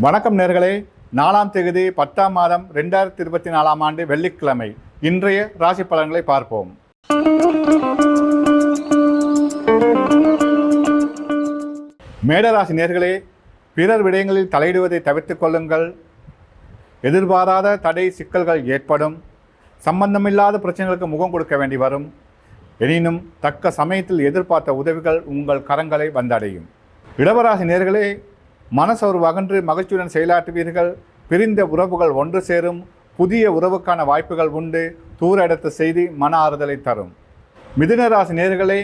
வணக்கம் நேர்களே. நாலாம் தேதி பத்தாம் மாதம் ரெண்டாயிரத்தி இருபத்தி நாலாம் ஆண்டு வெள்ளிக்கிழமை. இன்றைய ராசி பலன்களை பார்ப்போம். மேடராசி நேர்களே பிறர் விடயங்களில் தலையிடுவதை தவிர்த்துக் கொள்ளுங்கள். எதிர்பாராத தடை சிக்கல்கள் ஏற்படும். சம்பந்தமில்லாத பிரச்சனைகளுக்கு முகம் கொடுக்க வேண்டி வரும். எனினும் தக்க சமயத்தில் எதிர்பார்த்த உதவிகள் உங்கள் கரங்களை வந்தடையும். இடவராசி நேர்களே மனசோர் அகன்று மகிழ்ச்சியுடன் செயலாற்றுவீர்கள். பிரிந்த உறவுகள் ஒன்று சேரும். புதிய உறவுக்கான வாய்ப்புகள் உண்டு. தூர இடத்து செய்தி மன ஆறுதலை தரும். மிதுனராசி நேர்களே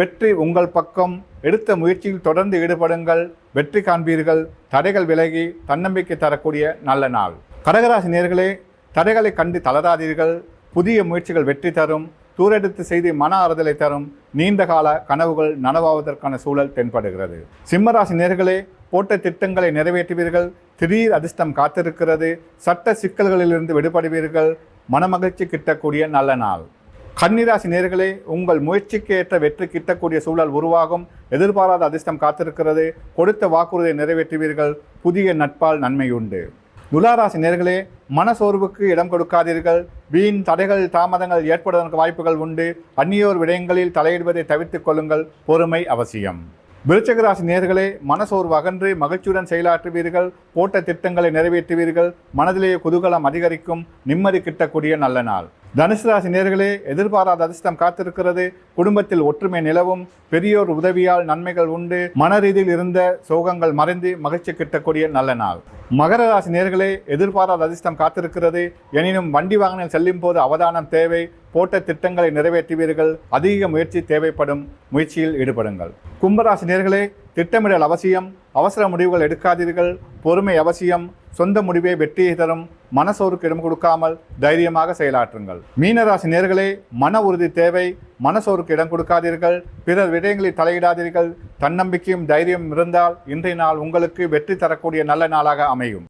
வெற்றி உங்கள் பக்கம். எடுத்த முயற்சியில் தொடர்ந்து ஈடுபடுங்கள். வெற்றி காண்பீர்கள். தடைகள் விலகி தன்னம்பிக்கை தரக்கூடிய நல்ல நாள். கடகராசி நேர்களே தடைகளை கண்டு தளராதீர்கள். புதிய முயற்சிகள் வெற்றி தரும். தூரெடுத்து செய்தி மன ஆறுதலை தரும். நீண்ட கால கனவுகள் நனவாவதற்கான சூழல் தென்படுகிறது. சிம்மராசி நேர்களே போட்ட திட்டங்களை நிறைவேற்றுவீர்கள். திடீர் அதிர்ஷ்டம் காத்திருக்கிறது. சட்ட சிக்கல்களிலிருந்து விடுபடுவீர்கள். மனமகிழ்ச்சி கிட்டக்கூடிய நல்ல நாள். கன்னிராசி நேர்களே உங்கள் முயற்சிக்கு ஏற்ற வெற்றி கிட்டக்கூடிய சூழல் உருவாகும். எதிர்பாராத அதிர்ஷ்டம் காத்திருக்கிறது. கொடுத்த வாக்குறுதியை நிறைவேற்றுவீர்கள். புதிய நட்பால் நன்மையுண்டு. துளாராசி நேர்களே மனசோர்வுக்கு இடம் கொடுக்காதீர்கள். வீண் தடைகள் தாமதங்கள் ஏற்படுவதற்கு வாய்ப்புகள் உண்டு. அந்நியோர் விடயங்களில் தலையிடுவதை தவிர்த்துக் கொள்ளுங்கள். பொறுமை அவசியம். விருச்சகராசி நேர்களே மனசோர்வு அகன்று மகிழ்ச்சியுடன் செயலாற்றுவீர்கள் போட்ட திட்டங்களை நிறைவேற்றுவீர்கள் மனதிலேயே குதூகலம் அதிகரிக்கும் நிம்மதி கிட்டக்கூடிய நல்ல நாள். தனுசு ராசி நேர்களே எதிர்பாராத அதிர்ஷ்டம் காத்திருக்கிறது குடும்பத்தில் ஒற்றுமை நிலவும் பெரியோர் உதவியால் நன்மைகள் உண்டு மன ரீதியில் இருந்த சோகங்கள் மறைந்து மகிழ்ச்சி கிட்டக்கூடிய நல்ல நாள். மகர ராசி நேர்களே எதிர்பாராத அதிர்ஷ்டம் காத்திருக்கிறது. எனினும் வண்டி வாகனம் செல்லும் போது அவதானம் தேவை. போட்ட திட்டங்களை நிறைவேற்றுவீர்கள். அதிக முயற்சி தேவைப்படும். முயற்சியில் ஈடுபடுங்கள். கும்பராசி நேர்களே திட்டமிடல் அவசியம் அவசர முடிவுகள் எடுக்காதீர்கள் பொறுமை அவசியம் சொந்த முடிவே வெற்றியை தரும் மனசோருக்கு இடம் கொடுக்காமல் தைரியமாக செயலாற்றுங்கள். மீனராசி நேர்களே மன உறுதி தேவை மனசோருக்கு இடம் கொடுக்காதீர்கள் பிறர் விடயங்களில் தலையிடாதீர்கள் தன்னம்பிக்கையும் தைரியம் இருந்தால் இன்றைய நாள் உங்களுக்கு வெற்றி தரக்கூடிய நல்ல நாளாக அமையும்.